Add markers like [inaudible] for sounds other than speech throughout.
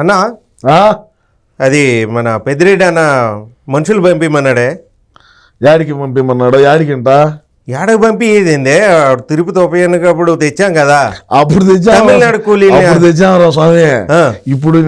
అన్నా? అది మన పెద్దిరెడ్డి అన్న మనుషులు పంపిమన్నాడే. యాడికి పంపిమన్నాడు యాడికింట ఏడకు పంపి ఇదేందే? తిరుపతి ఉపయోగప్పుడు తెచ్చాం కదా. అప్పుడు తెచ్చాం. తమిళనాడు కూలీలు. అప్పుడు తెచ్చాం స్వామి. ఇప్పుడు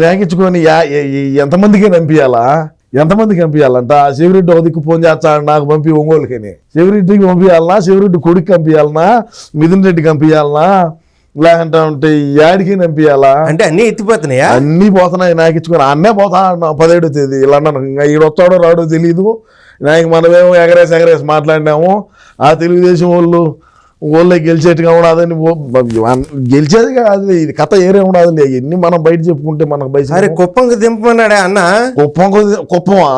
ఎ- ఎంతమందికి పంపించాలా ఎంతమందికి పంపించాలంట శివరెడ్డి ఒక దిక్కు ఫోన్ చేస్తాడు నాకు పంపి ఒంగోలుకని. శివరెడ్డికి పంపించాలనా శివరెడ్డి కొడుకు పంపించాలనా మిథున్ రెడ్డికి పంపించాలనా లేకుంటే ఉంటే యాడికి పంపించాలా అంటే అన్ని ఎత్తిపోతున్నాయా? అన్నీ పోతున్నాయి. నాకు ఇచ్చుకొని అన్నే పోతా అన్నాం పదిహేడు తేదీ. లండన్ ఇంకా ఈడు వస్తాడో రాడో తెలియదు నాకు మనమేమో ఎగరేసి ఎగరేసి మాట్లాడినాము. ఆ తెలుగుదేశం వాళ్ళు వాళ్ళే గెలిచేట్టుగా ఉండదని గెలిచేది కాదు ఇది కథ ఏరే ఉండదు ఎన్ని మనం బయట చెప్పుకుంటే మనకు బయట కుప్పంకి దింపమన్నాడే అన్న? కుప్పం కుప్పమా?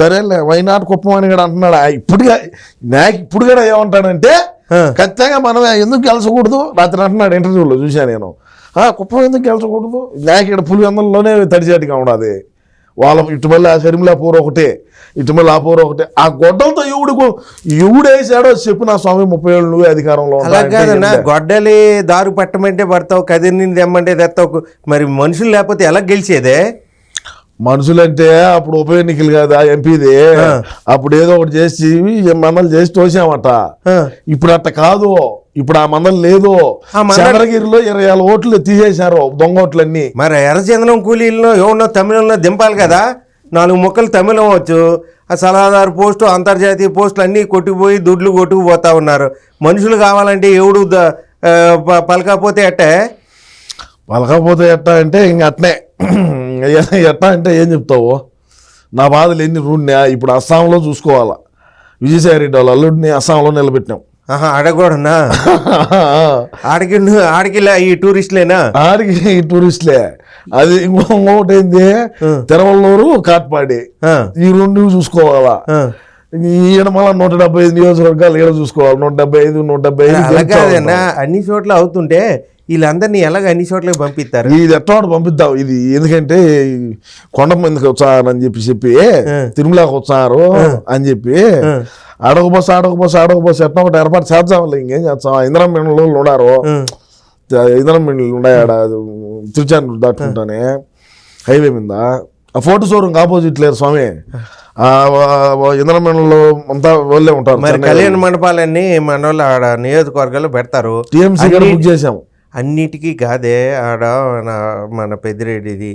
సరేలే. వైనాడు కుప్పం అని కూడా అంటున్నాడు? ఇప్పుడు నాకు ఇప్పుడు కూడా ఏమంటాడంటే. ఖచ్చితంగా మనం ఎందుకు గెలచకూడదు? రాత్రి అంటున్నాడు ఇంటర్వ్యూలో చూశాను నేను. ఆ కుప్పం ఎందుకు గెలచకూడదు? నాకు ఇక్కడ పులివెందులలోనే తడిచేట్టుగా ఉండదు వాళ్ళ ఇటుమల్లి ఆ షర్మిలా పూర ఒకటే ఇటుమల్లి ఆ పూర ఒకటే. ఆ గొడ్డలతో ఎవడు ఎవడేసాడో చెప్పు నా స్వామి ముప్పై ఏళ్ళు నువ్వే అధికారంలో కాదన్నా. గొడ్డలి దారు పట్టమంటే పడతావు కదిరిని తెమ్మంటే తెస్తావు మరి మనుషులు లేకపోతే ఎలా గెలిచేదే? మనుషులంటే అప్పుడు ఉప ఎన్నికలు కదా ఎంపీది. అప్పుడు ఏదో ఒకటి చేసి మందలు చేసి తోసామట. ఇప్పుడు అట్ట కాదు. ఇప్పుడు ఆ మందలు లేదు. చంద్రగిరిలో ఇరవై ఏళ్ళ ఓట్లు తీసేశారు దొంగ ఓట్లన్నీ. మరి ఎర్రచందనం కూలీలను ఎవరినో తమిళంలో దింపాలి కదా? నాలుగు ముక్కలు తమిళం వచ్చు ఆ సలహాదారు పోస్టు అంతర్జాతీయ పోస్టులు అన్నీ కొట్టుకుపోయి దుడ్లు కొట్టుకుపోతా ఉన్నారు. మనుషులు కావాలంటే ఎవడు పలకపోతే అట్టే? పలకపోతే ఎట్టా అంటే ఇంక అట్నే. ఎట్టా అంటే ఏం చెప్తావు? నా బాధలు ఎన్ని రూడ్నా ఇప్పుడు అస్సాంలో చూసుకోవాలా. విజయసాయి రెడ్డి వాళ్ళ అల్లుడిని అస్సాంలో నిలబెట్టినాం. ఆడకూడనా [laughs] ఆడికి ఆడికి ఈ టూరిస్టులేనా? ఆడికి ఈ టూరిస్టులే. అది ఇంకో ఇంకొకటి ఏంది? తిరువల్లూరు కాట్పాడి. ఈ రెండు చూసుకోవాలా. ఈయన మళ్ళీ నూట డెబ్బై ఐదు నియోజకవర్గాలు ఈడ చూసుకోవాలి. నూట డెబ్బై ఐదు నూట డెబ్బై ఐదు అలా కాదన్నా. అన్ని చోట్ల అవుతుంటే వీళ్ళందరినీ ఎలాగ అన్ని చోట్లకి పంపిస్తారు? ఇది ఎట్లా పంపిద్దాం. ఇది ఎందుకంటే కొండ మందికి వచ్చారని చెప్పి చెప్పి తిరుమలకి వచ్చారు అని చెప్పి అడగ బస్సు అడగ బస్సు అడగ బస్సు ఎట్లా ఒకటి ఏర్పాటు చేద్దాంలే ఇంకేం చేస్తాం? ఇంద్రం మిండలు ఉన్నారు. ఇంద్రం మిండలు ఉన్నాయి ఆడ తిరుచానూరు దాటుకుంటానే. హైవే మీద. ఆ ఫోటో షోరూమ్ ఆపోజిట్ లేరు స్వామి. ఆ ఇంద్రం మిండలు అంతా వాళ్ళే ఉంటారు మరి కళ్యాణ మండపాలన్నీ మన వాళ్ళు ఆడ నియోజకవర్గాల్లో పెడతారు. టీఎంసీ బుక్ చేసాము అన్నిటికీ కాదే ఆడ మన పెద్దిరెడ్డిది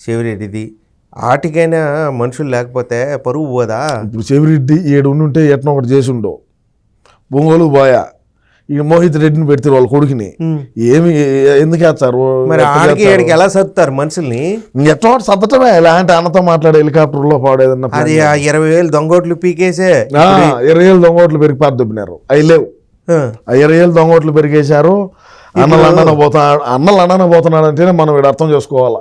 శివరెడ్డిది ఆటికైనా మనుషులు లేకపోతే పరువు పోదా? ఇప్పుడు చెవిరెడ్డి ఏడు ఉంటే ఎట్లా ఒకటి చేసి ఉండవు బొంగోలు పోయా. ఇక మోహిత్ రెడ్డిని పెడితే వాళ్ళ కొడుకుని. ఏమి ఎందుకు వేస్తారు మరి ఆడికి ఆడికి ఎలా సర్దుతారు మనుషుల్ని? ఎట్లా ఒకటి సద్దటమే ఇలాంటి అన్నతో మాట్లాడే హెలికాప్టర్లో పాడేదన్న అది ఆ ఇరవై వేలు దొంగోట్లు పీకేసే. ఇరవై ఏళ్ళు దొంగోట్లు పెరిగి పారదొబ్బినారు అవి లేవు. ఇరవై ఏళ్ళు దొంగోట్లు పెరిగేశారు. అన్నలు అన్నన పోతున్నాడు అన్నలు అన్నన పోతున్నాడు అంటేనే మనం ఇక్కడ అర్థం చేసుకోవాలా.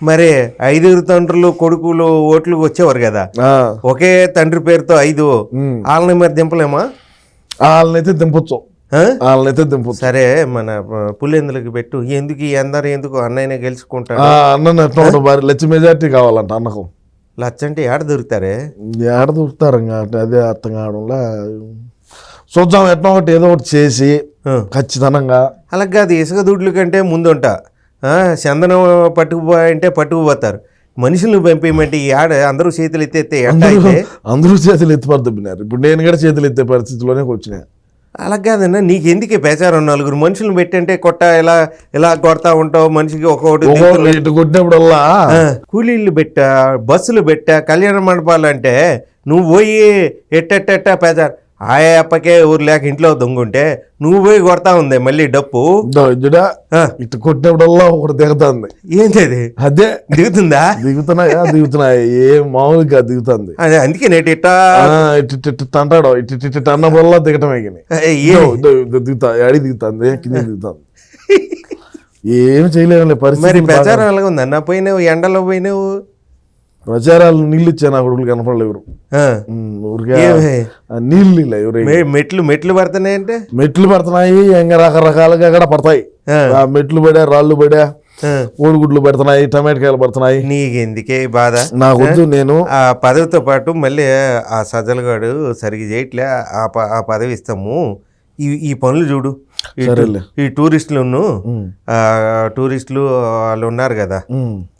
మరి ఐదుగురు తండ్రులు కొడుకులు ఓట్లు వచ్చేవారు కదా. ఒకే తండ్రి పేరుతో ఐదు. వాళ్ళని మరి దింపలేమా? వాళ్ళనైతే దింపొచ్చు? వాళ్ళనైతే దింపొచ్చు. సరే మన పులిందులకి పెట్టు. ఎందుకు ఈ అందరు ఎందుకు అన్నయ్యనే గెలుచుకుంటాడు? ఒకటి భారీ లచ్చ మెజార్టీ కావాలంట అన్నకు. లచ్చంటే ఏడ దొరుకుతారే? ఏడ దొరుకుతారు అంటే అదే అర్థం కావడంలా. చూద్దాం ఎట్లా ఒకటి ఏదో ఒకటి చేసి. ఖచ్చితంగా. అలా కాదు ఇసుక దుడ్ల కంటే ముందుంట. ఆ, చందనం పట్టుకుపోయంటే పట్టుకుపోతారు. మనుషులను పంపేయమంటే ఈ ఆడ అందరూ చేతులు ఎట్ట అయితే? అందరూ చేతులు ఎత్తి పడుతున్నారు. ఇప్పుడు నేను కూడా చేతులు ఎత్తే పరిస్థితిలోనే వచ్చినా. అలా కాదన్నా నీకెందుకే పేచారం నలుగురు మనుషులను పెట్టంటే కొట్ట ఇలా ఇలా కొడతా ఉంటావు? మనిషికి ఒక్కొక్కటి కొట్టినప్పుడల్లా. ఆ, కూలీళ్ళు పెట్టా బస్సులు పెట్టా కళ్యాణ మండపాలు అంటే నువ్వు పోయి ఎట్టెట్టెట్ట పేచారు ఆయా అప్పకే ఊరు లేక ఇంట్లో దొంగుంటే నువ్వు పోయి కొడతా ఉంది మళ్ళీ డప్పు. ఇటు కొట్టినప్పుడల్లా ఒకటి దిగుతుంది. ఏంది అది. అదే దిగుతుందా? దిగుతున్నాయా? దిగుతున్నాయి? ఏం మామూలుగా దిగుతుంది. అదే అందుకే నేటి ఇట్టా. ఇటు అంటాడు ఇటు ఇటు అన్నప్పుడల్లా దిగటం ఎగిని ఏ- దిగుతా అడి దిగుతుంది కింద దిగుతుంది. [laughs] ఏమి చేయలేము మరి పరిస్థితి ప్రచారం ఎలాగ ఉంది అన్న? పోయినావు ఎండలో పోయినావు. ప్రచారాలు నీళ్ళు ఇచ్చా నా కొడుకులు? ఆ. నీళ్ళు నీళ్ళు ఎవరు మెట్లు మెట్లు పడుతున్నాయంటే మెట్లు పడుతున్నాయి ఇంకా రకరకాలుగా కూడా పడతాయి. ఆ. మెట్లు పడా రాళ్ళు పడా కోడిగుడ్లు పెడుతున్నాయి టమాటకాయలు పడుతున్నాయి. నీకెందుకే బాధ? నాకొద్దు నేను. ఆ పదవితో పాటు మళ్ళీ ఆ సజ్జలగాడు సరిగ్గా చేయట్లే ఆ పదవి ఇస్తాము. ఈ ఈ పనులు చూడు. ఈ టూ- సరేలే. ఈ టూరిస్టులను ఉమ్, ఆ, టూరిస్టులు వాళ్ళు ఉన్నారు కదా.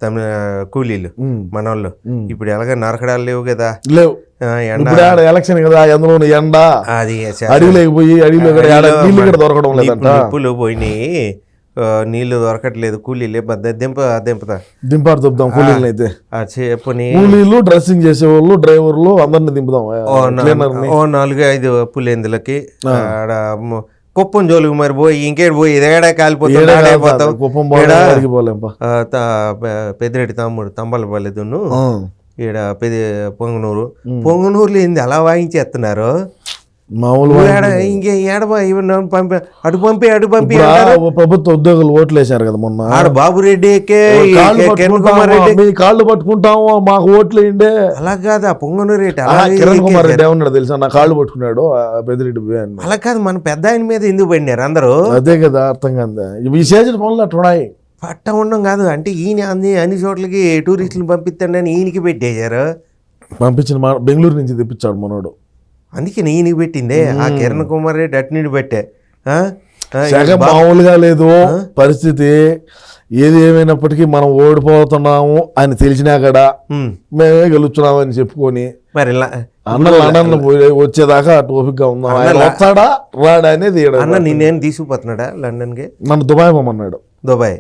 తమిళ కూలీలు ఉమ్. మన వాళ్ళు ఉమ్. ఇప్పుడు ఎలాగ నరకడాలు లేవు కదా? లేవు. ఎండ. ఎలక్షన్ కదా ఎందులో ఎండ? అది అడవిలోకి పోయి అడవిలో నీళ్ళు కూడా దొరకడం లేదంట. పోయినాయి. నీళ్ళు దొరకట్లేదు కూలీలు దింప దింపదా దింపారు చెప్దాం కూలీలను అయితే కూలీలు డ్రెస్సింగ్ చేసేవాళ్ళు డ్రైవర్లు అందరిని దింపుదాం ఓ నాలుగు ఐదు పులేందులకి. ఆడ కుప్పం జోలికి మరి పోయి ఇంకేటి పోయి కాదు, ఆడైపోతావు కుప్పం పెద్దిరెడ్డి తమ్ముడు తంబలపల్లి దున్ను ఈడ పెద్ద పొంగనూరు. పొంగనూరులో ఏంది అలా వాయించేస్తున్నారు మామూలు ఇంకే ఏడబా ఇవన్నీ పంపి అటు పంపి అటు పంపి. ప్రభుత్వ ఉద్యోగులు ఓట్లు వేశారు కదా మొన్న. ఆడ బాబురెడ్డి ఎక్కే ఈ కాళ్ళు పట్టుకుంటాము రెడ్డి. మీ కాళ్ళు పట్టుకుంటాము మాకు ఓట్లు అలా కాదు ఆ పొంగనూరు రేటు అలా కిరణ్ కుమార్. రెడ్డి ఏమన్నాడు తెలుసా? నా కాళ్ళు పట్టుకున్నాడు పెద్దిరెడ్డి. అలా కాదు మన పెద్ద ఆయన మీద ఎందుకు పడినారు అందరూ? అదే కదా అర్థం కాదు? చేసిన పనులు అట్లా ఉన్నాయి. పట్ట ఉండడం కాదు అంటే ఈయన అన్ని అన్ని చోట్లకి టూరిస్టులు పంపిస్తాడని ఈయనకి పెట్టేశారు. పంపించిన మా బెంగళూరు నుంచి తెప్పించాడు మనోడు. అందుకే ఈయనకి పెట్టిందే. ఆ కిరణ్ కుమార్ రెడ్డి అట్నుండి పెట్టే. బా- మామూలుగా లేదు. పరిస్థితి ఏది ఏమైనప్పటికీ మనం ఓడిపోతున్నాము అని తెలిసినా కూడా. మేమే. గెలుచున్నాము అని చెప్పుకొని మరి అన్న లండన్ వచ్చేదాకా టోపిక్గా ఉందాం వస్తాడా? రాడా అనేది అన్న నిన్నేం తీసుకుపోతున్నాడా లండన్కి? నన్ను దుబాయ్ పొమ్మన్నాడు. దుబాయ్.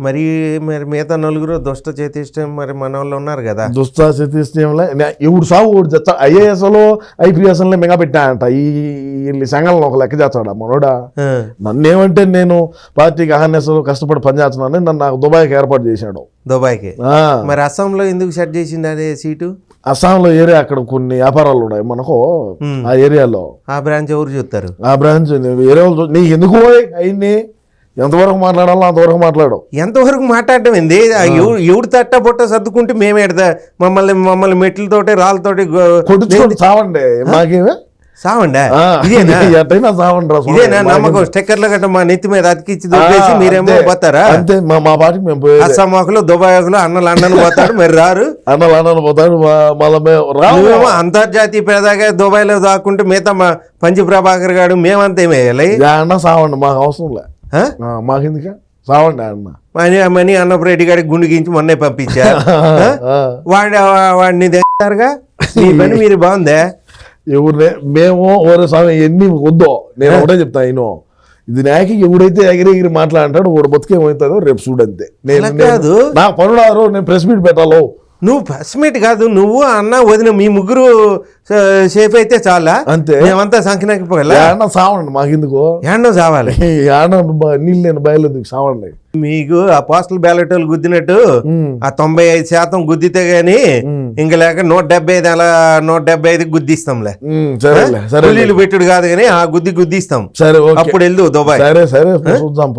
మరి మరి మిగతా నలుగురు దుష్ట చేతిష్టం మరి మన వాళ్ళు ఉన్నారు కదా. దుస్తా సతీష్లో ఎవడు సాగు ఐఏఎస్లో ఐపీఎస్లో మెగా పెట్టాయంట ఈ వీళ్ళ సంఘంలో ఒక లెక్క చేస్తాడా మనోడా? నన్నేమంటే నేను పార్టీకి అహర్నెస్ పనిచేస్తున్నాను పనిచేస్తున్నానని నన్ను నాకు దుబాయ్కి ఏర్పాటు చేశాడు. దుబాయ్కి? మరి అస్సాంలో ఎందుకు సెట్ చేసింది అదే సీటు? అస్సాంలో ఏరియా అక్కడ కొన్ని వ్యాపారాలు ఉన్నాయి మనకు. ఆ ఏరియాలో. ఆ బ్రాంచ్ ఎవరు చూస్తారు? ఆ బ్రాంచ్ చూ- నీకు ఎందుకు అయింది ఎంతవరకు మాట్లాడాలో అంతవరకు మాట్లాడు. ఎంతవరకు మాట్లాడటం ఏంది? ఎవడు తట్ట బుట్ట సర్దుకుంటే మేము ఎడతా మమ్మల్ని మమ్మల్ని మెట్లతోటి రాళ్ళతోటి కొట్టుకొని చావండి. మాకేమే సావండా ఇదేనా? [laughs] ఎట్టయినా చావండి రా స్వామి. ఇదేనా నమ్మకం. స్టెక్కర్లు గట్ట మా నెత్తి మీద అతికిచ్చి దొబ్బేసి మీరేమో. పోతారా? అంతే. మా మా పాటికి మేము పోయేది. అస్సాం ఆకులు దుబాయ్ ఆకులు అన్న లండన్ పోతాడు మరి రారు. అన్నలు అన్నలు పోతాడు మా- మళ్ళా మేము రాము. నువ్వేమో అంతర్జాతీయ పేదాగా దుబాయ్లో దాక్కుంటే మిగతా మా పంచి ప్రభాకర్ గారు మేమంతా ఏమేయాలి యా అన్న సావండి మాకు అవసరం లే. మాకు ఎందుక సావండి అన్న. మనీ మనీ అన్నపురెడ్డి గారికి గుండు గించి మొన్నే పంపించా. వాడి వాడిని తెస్తారుగా మీ పని మీరు బాగుందే? ఎవరినే మేము ఓరే స్వామి ఎన్ని వద్దో నేను ఒకటే చెప్తా నేను ఇది నాకి ఎవడైతే ఎగిరి ఎగిరి మాట్లాడంటాడు వాడు బతికేమవుతుందో రేపు చూడంతే. నేను. నా పనుడారు నేను ప్రెస్ మీట్ పెట్టాలో. నువ్వు ఫస్ట్మేట్ కాదు నువ్వు అన్న వదిన మీ ముగ్గురు సేఫ్ అయితే చాలా. అంతే. మేమంతా సంఖ్యనాకి పోగల. అన్న సావండి మాకెందుకు? ఏండో చావాలి ఆడ నీళ్ళు నేను బయలుదేరి సావండి? మీకు ఆ పోస్టల్ బ్యాలెట్ వాళ్ళు గుద్దినట్టు ఆ తొంభై ఐదు శాతం గుద్దితే గానీ ఇంక లేక నూట డెబ్బై ఐదు అలా నూట డెబ్బై ఐదు గుద్దిస్తాంలే. సరే పెట్టుడు కాదు కానీ ఆ గుద్ది గుద్దిస్తాం. సరే అప్పుడు వెళ్దు దుబాయ్. సరే సరే చూద్దాం